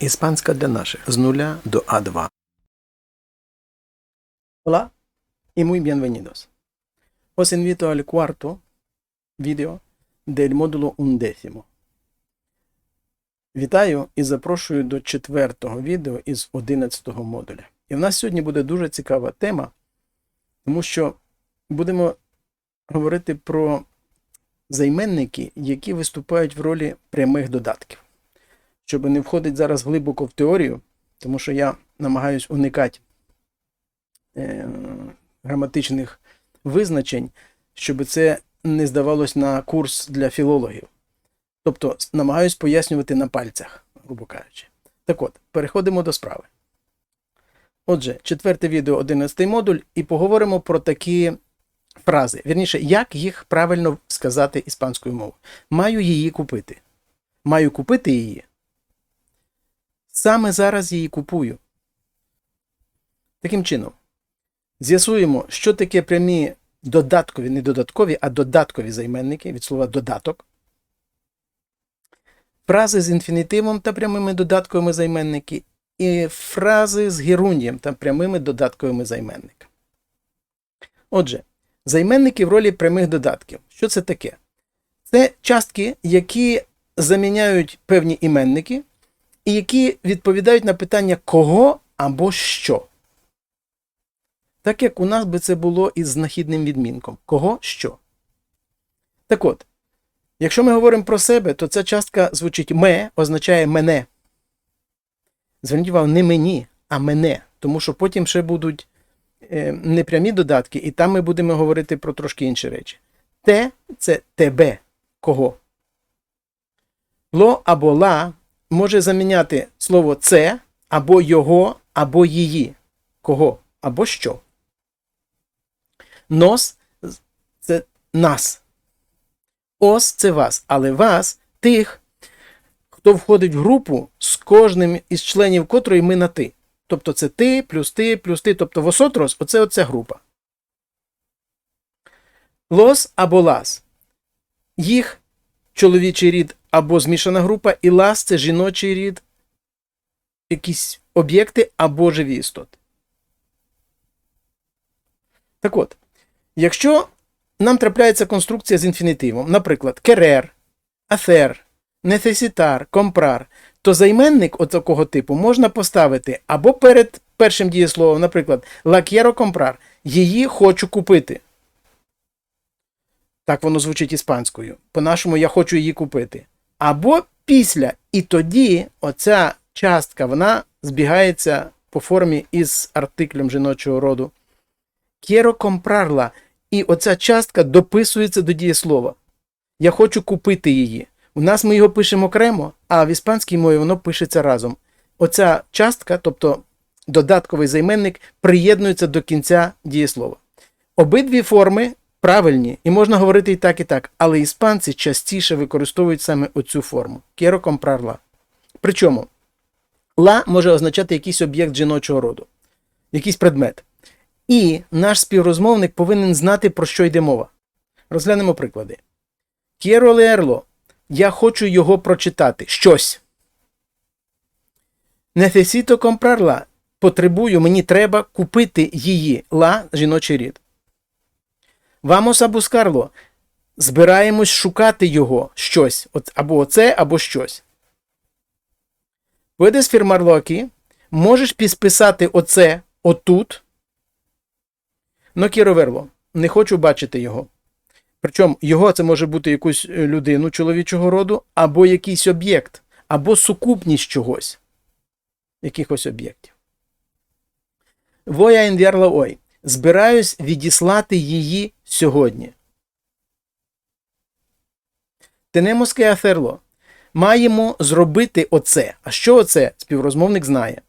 Іспанська для наших з нуля до А2. Hola y muy bienvenidos. Os invito al cuarto video del módulo undécimo. Вітаю і запрошую до четвертого відео із 11 модуля. І в нас сьогодні буде дуже цікава тема, тому що будемо говорити про займенники, які виступають в ролі прямих додатків. Щоб не входити зараз глибоко в теорію, тому що я намагаюсь уникати е, граматичних визначень, щоб це не здавалось на курс для філологів. Тобто намагаюсь пояснювати на пальцях, грубо кажучи. Так от, переходимо до справи. Отже, четверте відео, 11 модуль, і поговоримо про такі фрази. Вірніше, як їх правильно сказати іспанською мовою. Маю її купити. Маю купити її. Саме зараз її купую. Таким чином, з'ясуємо, що таке прямі додаткові, не додаткові, а додаткові займенники від слова додаток. Фрази з інфінітивом та прямими додатковими займенники, і фрази з герундієм та прямими додатковими займенниками. Отже, займенники в ролі прямих додатків. Що це таке? Це частки, які заміняють певні іменники, і які відповідають на питання кого або що. Так як у нас би це було із знахідним відмінком. Кого що. Так от, якщо ми говоримо про себе, то ця частка звучить ме означає мене. Зверніть увагу, не мені, а мене. Тому що потім ще будуть е, непрямі додатки, і там ми будемо говорити про трошки інші речі. Те це тебе. Кого. Ло або ла може заміняти слово це або його, або її. Кого або що. Нос це нас. Ос це вас, але вас тих, хто входить в групу з кожним із членів котрої ми на ти. Тобто це ти, плюс ти, плюс ти. Тобто восотрос оце оця група. Лос або лас. Їх чоловічий рід або змішана група, і лас це жіночий рід, якісь об'єкти або живі істоти. Так от, якщо нам трапляється конструкція з інфінітивом, наприклад, керер, афер, нефесітар, компрар, то займенник от такого типу можна поставити або перед першим дієсловом, наприклад, лакєро компрар, її хочу купити. Так воно звучить іспанською. По-нашому я хочу її купити. Або після. І тоді оця частка вона збігається по формі із артиклем жіночого роду. Quiero comprarla. І оця частка дописується до дієслова. Я хочу купити її. У нас ми його пишемо окремо, а в іспанській мові воно пишеться разом. Оця частка, тобто додатковий займенник, приєднується до кінця дієслова. Обидві форми правильні, і можна говорити і так, і так, але іспанці частіше використовують саме оцю форму. Quiero comprarla. Причому ла може означати якийсь об'єкт жіночого роду, якийсь предмет. І наш співрозмовник повинен знати, про що йде мова. Розглянемо приклади. Quiero leerlo. Я хочу його прочитати. Щось. Necesito comprarla. Потребую, мені треба купити її. Ла жіночий рід. Vamos a buscarlo. Збираємось шукати його щось. От, або оце, або щось. Puedes firmarlo aquí. Можеш підписати оце отут. Но verlo. Не хочу бачити його. Причому його це може бути якусь людину чоловічого роду, або якийсь об'єкт, або сукупність чогось, якихось об'єктів. Voy a enviarla hoy. Збираюсь відіслати її сьогодні. Tenemos hacerlo. Маємо зробити оце. А що оце? Співрозмовник знає.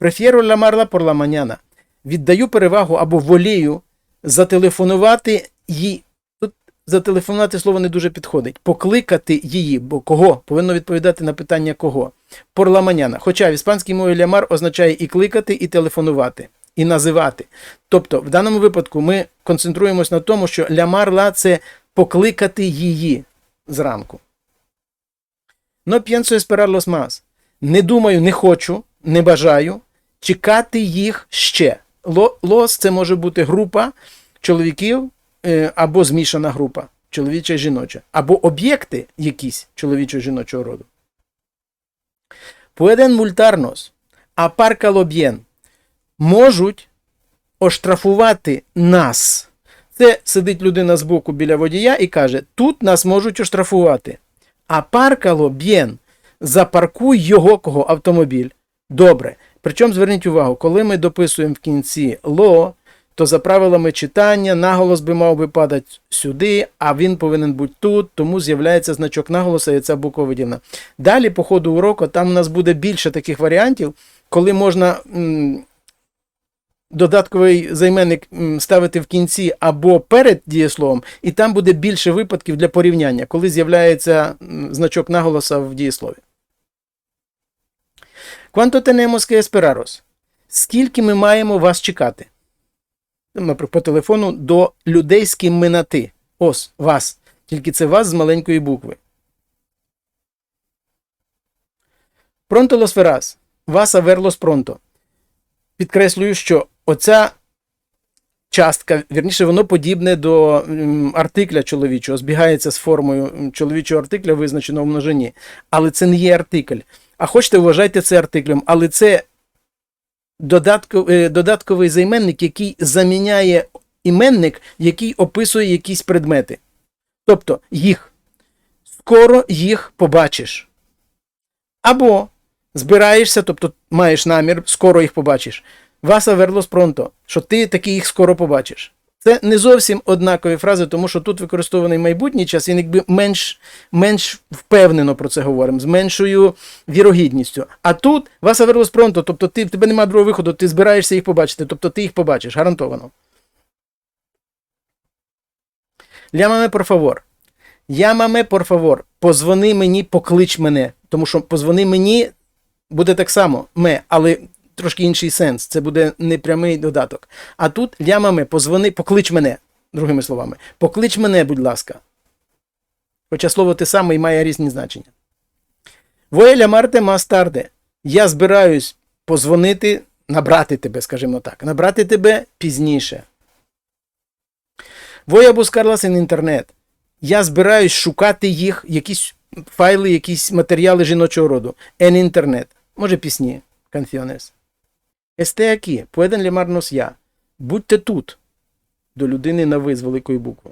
Prefiero la mañana. Віддаю перевагу або волію зателефонувати їй. Тут зателефонувати слово не дуже підходить. Покликати її, бо кого? Повинно відповідати на питання кого. Порламаняна. Хоча в іспанській мові лямар означає і кликати, і телефонувати, і називати. Тобто, в даному випадку ми концентруємось на тому, що лямарла це покликати її зранку. Но pienso esperarlos más. не думаю, не хочу, не бажаю чекати їх ще. Лос це може бути група чоловіків е, або змішана група, чоловіча і жіноча, або об'єкти якісь чоловічого жіночого роду. Pueden multarnos, apárcalo bien. Можуть оштрафувати нас. Це сидить людина збоку біля водія і каже: тут нас можуть оштрафувати. А паркало б'єн, запаркуй його кого автомобіль. Добре. Причому зверніть увагу, коли ми дописуємо в кінці ло, то за правилами читання наголос би мав би падати сюди, а він повинен бути тут, тому з'являється значок наголоса і ця буква виділена. Далі, по ходу уроку, там у нас буде більше таких варіантів, коли можна м, додатковий займенник ставити в кінці або перед дієсловом, і там буде більше випадків для порівняння, коли з'являється значок наголоса в дієслові. Quanto tenemos que esperaros? Скільки ми маємо вас чекати? Наприклад, по телефону до людей, з ким ми на ти. Ось вас. Тільки це вас з маленької букви. Pronto los verás. A verlos pronto. Підкреслюю, що оця частка, вірніше, воно подібне до артикля чоловічого, збігається з формою чоловічого артикля, визначеного в множині. Але це не є артикль. А хочете, вважайте це артиклем, але це додатко- е, додатковий займенник, який заміняє іменник, який описує якісь предмети. Тобто їх. Скоро їх побачиш. Або збираєшся, тобто маєш намір, скоро їх побачиш. Васа верлос пронто, що ти таки їх скоро побачиш. Це не зовсім однакові фрази, тому що тут використований майбутній час, він якби менш, менш впевнено про це говоримо, з меншою вірогідністю. А тут васа верлос пронто, тобто ти, в тебе немає другого виходу, ти збираєшся їх побачити, тобто ти їх побачиш, гарантовано. Лямаме, por favor. Лямаме, por favor. Позвони мені, поклич мене. Тому що позвони мені буде так само ме, але трошки інший сенс. Це буде непрямий додаток. А тут лямаме, позвони, поклич мене, другими словами. Поклич мене, будь ласка. Хоча слово те саме і має різні значення. Llamarte más tarde. Я збираюсь позвонити, набрати тебе, скажімо так, набрати тебе пізніше. A buscarlas en. Я збираюсь шукати їх, якісь файли, якісь матеріали жіночого роду. En internet. Може пісні, canciones. Esté aquí, pueden llamarnos я. Будьте тут. До людини на ви з великої букви.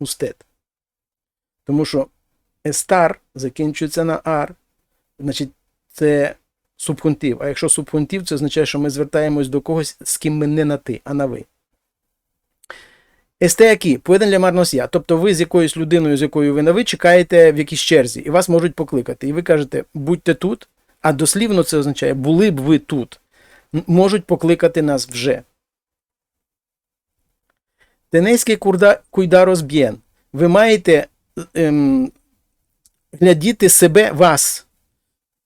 Usted. Тому що estar закінчується на ar, значить, це субхунтив. А якщо субхунтив, це означає, що ми звертаємось до когось, з ким ми не на ти, а на ви. Esté aquí, pueden llamarnos я. Тобто ви з якоюсь людиною, з якою ви на ви, чекаєте в якійсь черзі, і вас можуть покликати. І ви кажете, будьте тут, а дослівно це означає, були б ви тут. Можуть покликати нас вже. Que cuida- cuidaros. Ви маєте ем, глядіти себе вас.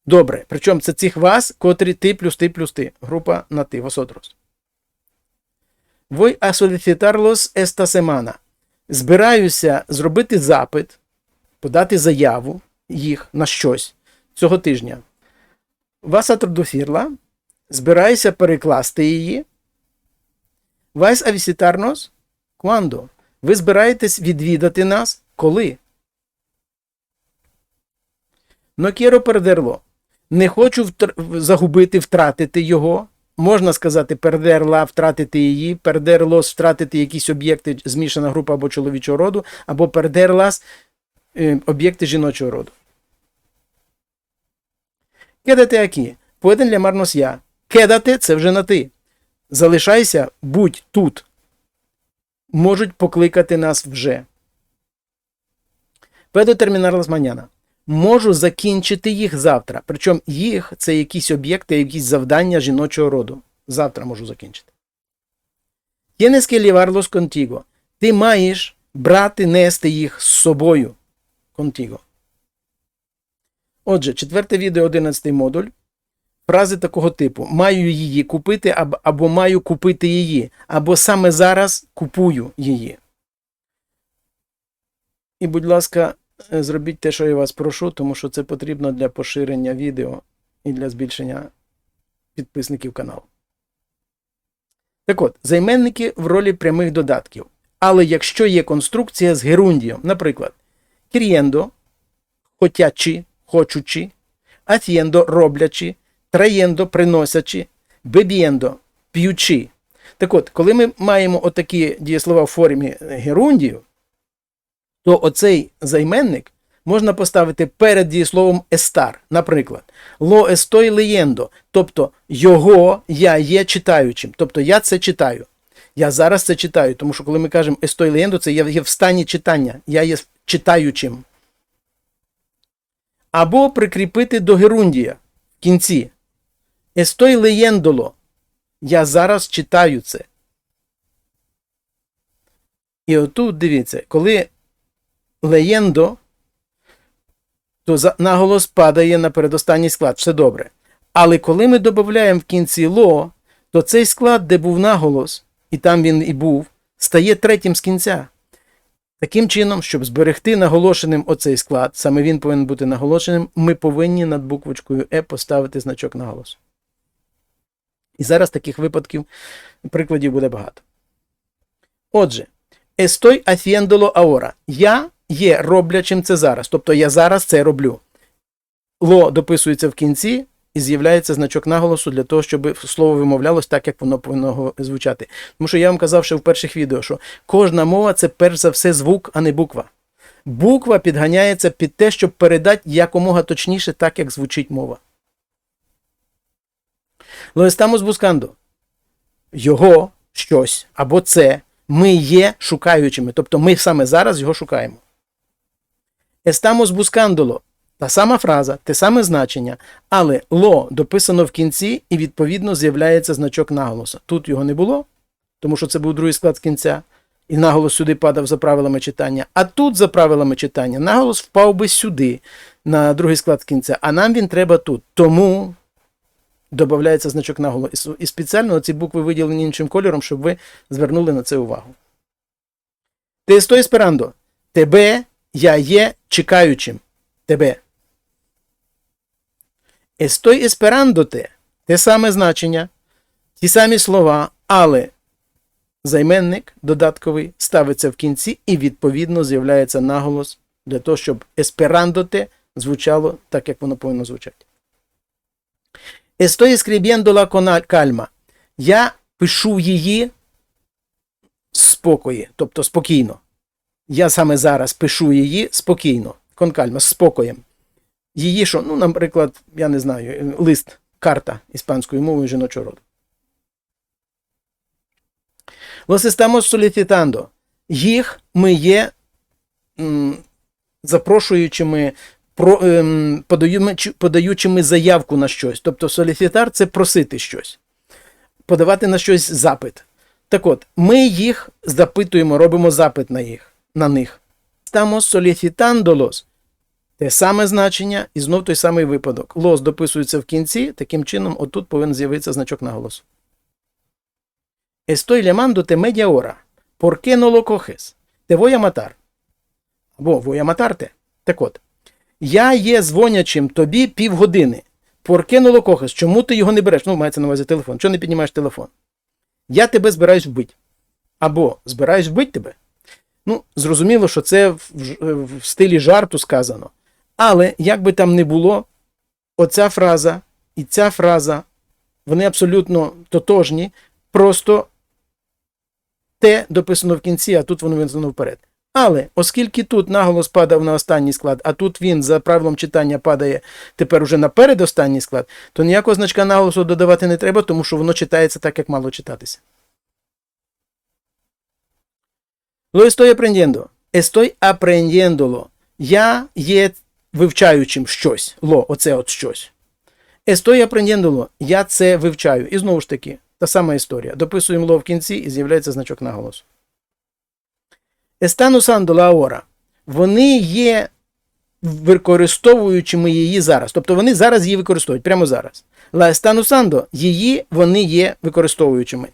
Добре. Причому це цих вас, котрі ти плюс ти плюс ти. Група на ти, vosotros. Voy a solicitarlos esta semana. Збираюся зробити запит, подати заяву їх на щось цього тижня. Вас a traducirla. Збираюся перекласти її. Vais a visitarnos? Cuando? Ви збираєтесь відвідати нас коли? No quiero perderlo. Не хочу втр- загубити, втратити його. Можна сказати пердерла, втратити її, пердерлос, втратити якісь об'єкти, змішана група або чоловічого роду, або пердерлас е, об'єкти жіночого роду. Кедате акі. Pueden llamarnos я. Кедати це вже на ти. Залишайся, будь тут. Можуть покликати нас вже. Puedo terminarlas mañana. Можу закінчити їх завтра. Причому їх це якісь об'єкти, якісь завдання жіночого роду. Завтра можу закінчити. Que llevarlos contigo. Ти маєш брати, нести їх з собою. Contigo. Отже, четверте відео, одинадцятий модуль. Фрази такого типу: маю її купити або, або маю купити її, або саме зараз купую її. І, будь ласка, е, зробіть те, що я вас прошу, тому що це потрібно для поширення відео і для збільшення підписників каналу. Так от, займенники в ролі прямих додатків. Але якщо є конструкція з герундієм, наприклад, кір'єндо, хотячи, хочучи, атьєндо роблячи, траєндо приносячи, бебієндо п'ючи. Так от, коли ми маємо отакі дієслова в формі герундію, то оцей займенник можна поставити перед дієсловом естар. Наприклад, ло естой леєндо, тобто його я є читаючим. Тобто я це читаю. Я зараз це читаю, тому що коли ми кажемо естой леєндо, це я є в стані читання, я є читаючим. Або прикріпити до герундія в кінці. Естой леєндоло. Я зараз читаю це. І отут дивіться, коли леєндо, то наголос падає на передостанній склад. Все добре. Але коли ми додаємо в кінці ло, то цей склад, де був наголос, і там він і був, стає третім з кінця. Таким чином, щоб зберегти наголошеним оцей склад, саме він повинен бути наголошеним, ми повинні над буквочкою Е поставити значок наголосу. І зараз таких випадків, прикладів буде багато. Отже, estoy haciéndolo ahora. Я є роблячим це зараз. Тобто я зараз це роблю. Ло дописується в кінці і з'являється значок наголосу для того, щоб слово вимовлялось так, як воно повинно звучати. Тому що я вам казав ще в перших відео, що кожна мова це перш за все звук, а не буква. Буква підганяється під те, щоб передати якомога точніше, так як звучить мова. Lo estamos buscando. Його щось або це ми є шукаючими. Тобто ми саме зараз його шукаємо. Estamos buscándolo. Та сама фраза, те саме значення, але ло дописано в кінці і відповідно з'являється значок наголоса. Тут його не було, тому що це був другий склад кінця, і наголос сюди падав за правилами читання. А тут, за правилами читання, наголос впав би сюди, на другий склад кінця, а нам він треба тут. Тому додається значок наголосу. І спеціально ці букви виділені іншим кольором, щоб ви звернули на це увагу. Ти estoy esperando. Тебе я є чекаючим. Тебе. Estoy esperándote. Те саме значення, ті самі слова, але займенник додатковий ставиться в кінці і відповідно з'являється наголос для того, щоб esperándote звучало так, як воно повинно звучати. Estoy escribiéndola con calma. Я пишу її спокої, тобто спокійно. Я саме зараз пишу її спокійно, calma, з спокоєм. Її що, ну, наприклад, я не знаю, лист, карта іспанською мовою жіночого роду. Los estamos solicitando. Їх ми є м, запрошуючими, про, ем, подаючи, подаючими заявку на щось. Тобто соліцитар це просити щось, подавати на щось запит. Так от, ми їх запитуємо, робимо запит на їх, на них. Estamos solicitándolos. Те саме значення і знов той самий випадок. Лос дописується в кінці, таким чином, отут повинен з'явитися значок наголосу. Estoy llamándote media hora. ¿Por qué no lo? Te. Або voy a. Так от. Я є дзвонячим тобі півгодини. ¿Por qué no? Чому ти його не береш? Ну, мається на увазі телефон. Чому не піднімаєш телефон? Я тебе збираюсь вбити. Або збираюсь вбити тебе. Ну, зрозуміло, що це в, в, в стилі жарту сказано. Але як би там не було, оця фраза і ця фраза, вони абсолютно тотожні, просто те дописано в кінці, а тут воно винесено вперед. Але оскільки тут наголос падав на останній склад, а тут він за правилом читання падає тепер уже на передостанній склад, то ніякого значка наголосу додавати не треба, тому що воно читається так, як мало читатися. Lo estoy aprendiendo. Estoy aprendiéndolo. Я є вивчаючим щось. Ло, оце от щось. Estoy aprendiéndolo. Я це вивчаю. І знову ж таки, та сама історія. Дописуємо ло в кінці і з'являється значок наголосу. Usando la. Вони є використовуючими її зараз. Тобто вони зараз її використовують, прямо зараз. Están usando. Її вони є використовуючими.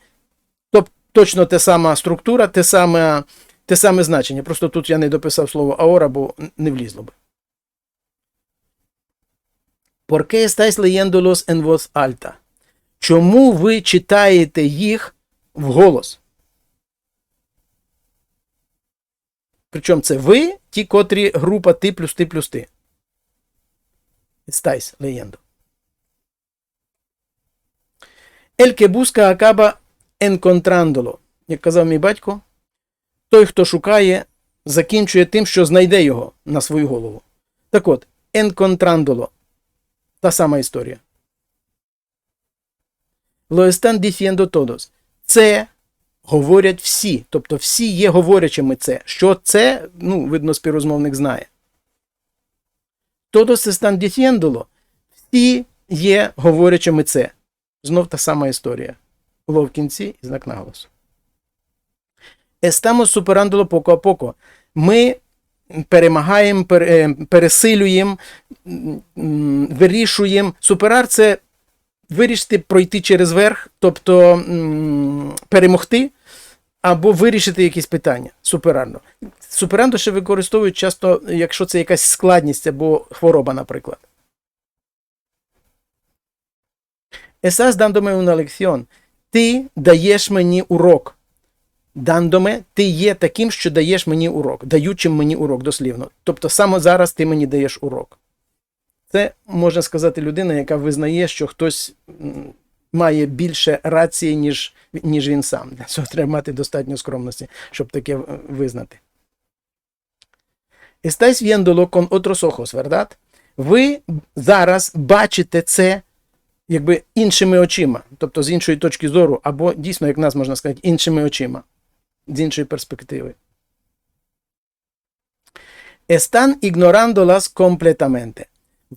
Тобто точно те сама структура, те саме, те саме значення. Просто тут я не дописав слово аора, бо не влізло би. ¿Por qué estáis leyéndolos en voz alta? Чому ви читаєте їх вголос? Причому це ви, ті, котрі група ти плюс ти плюс ти. Estáis leyendo. Que busca acaba encontrándolo. Як казав мій батько, той, хто шукає, закінчує тим, що знайде його на свою голову. Так от, encontrándolo. Та сама історія. Lo están diciendo. Це говорять всі. Тобто всі є говорячими це. Що це, ну, видно, співрозмовник знає. Todos están diciéndolo. Всі є говорячими це. Знов та сама історія. Було в кінці і знак наголосу. Estamos superándolo poco a poco. Ми перемагаємо, пересилюємо, м, м, вирішуємо. Суперар це вирішити пройти через верх, тобто перемогти, або вирішити якісь питання. Суперандо ще використовують часто, якщо це якась складність або хвороба, наприклад. Estás dándome una lección. Ти даєш мені урок. Дандоме, ти є таким, що даєш мені урок, даючим мені урок, дослівно. Тобто саме зараз ти мені даєш урок. Це можна сказати людина, яка визнає, що хтось має більше рації, ніж, ніж він сам. Для цього треба мати достатньо скромності, щоб таке е, визнати. Estáis viéndolo con otros ojos, ¿verdad? Ви зараз бачите це якби іншими очима, тобто з іншої точки зору, або дійсно, як нас можна сказати, іншими очима, з іншої перспективи. Están ignorándolas completamente.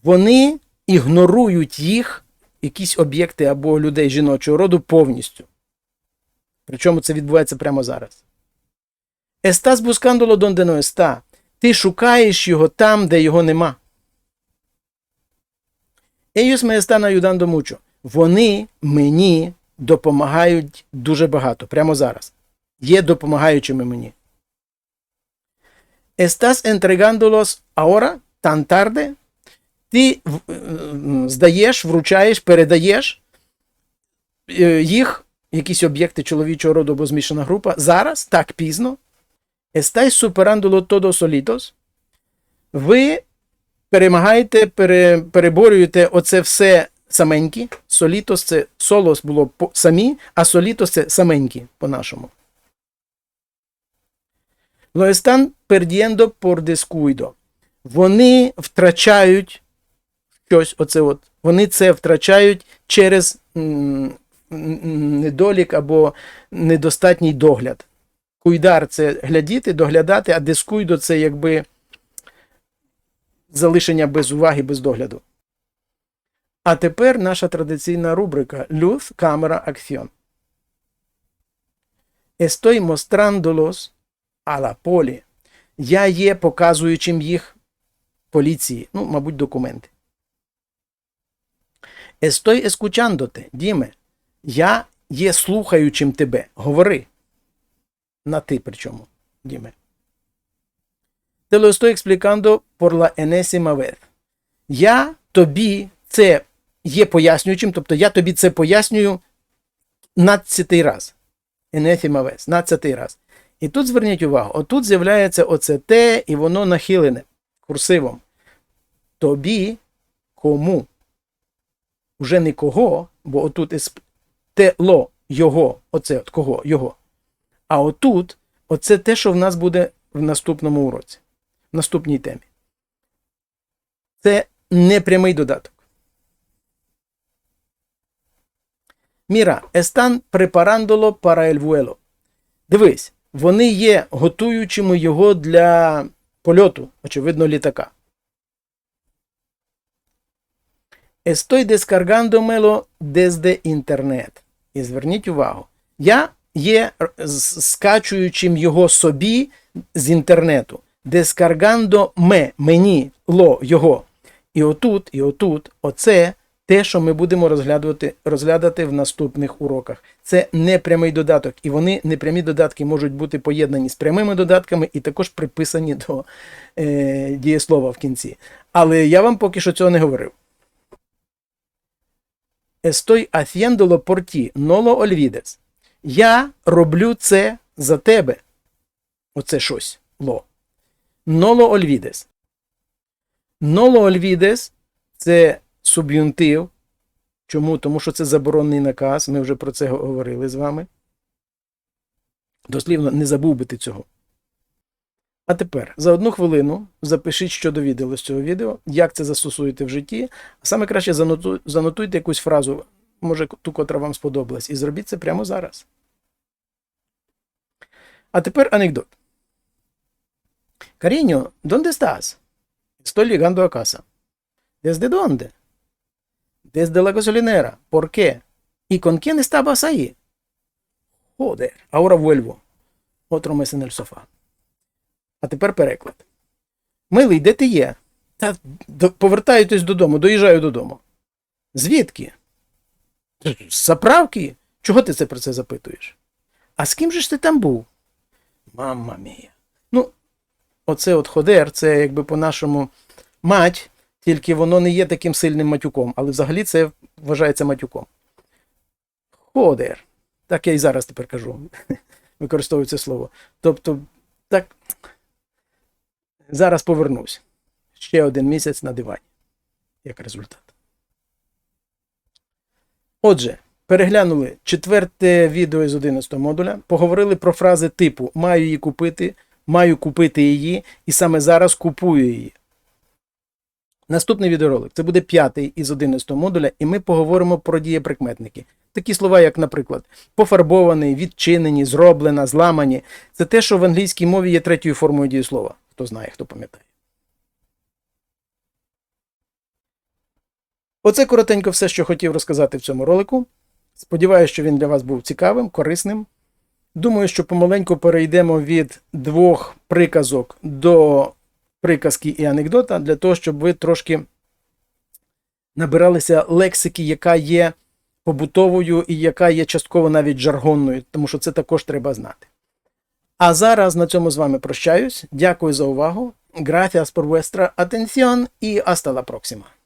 Вони ігнорують їх, якісь об'єкти або людей жіночого роду повністю. Причому це відбувається прямо зараз. Estás buscándolo donde no. Ти шукаєш його там, де його нема. Ellos me están ayudando. Вони мені допомагають дуже багато, прямо зараз. Є допомагаючими мені. Estás entregándolos ahora, tarde? Ти е, здаєш, вручаєш, передаєш е, їх, якісь об'єкти чоловічого роду або змішана група, зараз, так пізно. Estáis superándolo todos solitos? Ви перемагаєте, пере, переборюєте оце все саменькі. Солітос це солос було по- самі, а солітос це саменькі по-нашому. Lo están perdiendo. Вони втрачають щось, оце от. Вони це втрачають через недолік або недостатній догляд. Куйдар це глядіти, доглядати, а дискуйдо це якби залишення без уваги, без догляду. А тепер наша традиційна рубрика Luz, камера, акціон. Estoy mostrándolos a la poli. Я є показуючим їх поліції, ну, мабуть, документи. Estoy escuchándote, Діме. Я є слухаючим тебе. Говори. На ти причому, Діме. Te lo estoy explicando por la enésima vez. Я тобі це є пояснюючим, тобто я тобі це пояснюю надцятий раз. Enésima vez, надцятий раз. І тут зверніть увагу, отут з'являється оце те, і воно нахилене курсивом. Тобі кому? Уже не кого, бо отут ес- тело його, оце от кого, його. А отут, оце те, що в нас буде в наступному уроці, в наступній темі. Це непрямий додаток. Міра, para el vuelo. Дивись, вони є готуючими його для польоту, очевидно, літака. Estoy descargándomelo desde internet. І зверніть увагу, я є скачуючим його собі з інтернету. Descargando me, мені, ло, його. І отут, і отут, оце те, що ми будемо розглядати, розглядати в наступних уроках. Це непрямий додаток, і вони непрямі додатки можуть бути поєднані з прямими додатками і також приписані до е, дієслова в кінці. Але я вам поки що цього не говорив. Estoy haciéndolo por ti, no lo olvides. Я роблю це за тебе. Оце щось. Ло. Olvides. No lo olvides – це суб'юнтив. Чому? Тому що це заборонний наказ. Ми вже про це говорили з вами. Дослівно, не забув би ти цього. А тепер за одну хвилину запишіть, що довідали з цього відео, як це застосуєте в житті. А саме краще заноту- занотуйте якусь фразу, може ту, котра вам сподобалась, і зробіть це прямо зараз. А тепер анекдот. Cariño, ¿dónde estás? Estoy llegando a casa. ¿Desde dónde? Desde la gasolinera. ¿Por qué? ¿Y con quién estabas ahí? Joder, ahora vuelvo. Otro mes en. А тепер переклад. Милий, де ти є? Та до- повертаєтесь додому, доїжджаю додому. Звідки? З заправки? Чого ти це про це запитуєш? А з ким же ж ти там був? Мамма мія. Ну, оце от ходер, це якби по-нашому мать, тільки воно не є таким сильним матюком, але взагалі це вважається матюком. Ходер. Так я і зараз тепер кажу. Використовую це слово. Тобто. Зараз повернусь. Ще один місяць на дивані. Як результат. Отже, переглянули четверте відео з 11 модуля, поговорили про фрази типу маю її купити, маю купити її, і саме зараз купую її. Наступний відеоролик це буде п'ятий із 11 модуля, і ми поговоримо про дієприкметники. Такі слова, як, наприклад, пофарбований, відчинені, зроблена, зламані. Це те, що в англійській мові є третьою формою дієслова. Хто знає, хто пам'ятає. Оце коротенько все, що хотів розказати в цьому ролику. Сподіваюся, що він для вас був цікавим, корисним. Думаю, що помаленьку перейдемо від двох приказок до приказки і анекдота для того, щоб ви трошки набиралися лексики, яка є побутовою і яка є частково навіть жаргонною, тому що це також треба знати. А зараз на цьому з вами прощаюсь. Дякую за увагу. Gracias por vuestra atención y hasta la próxima.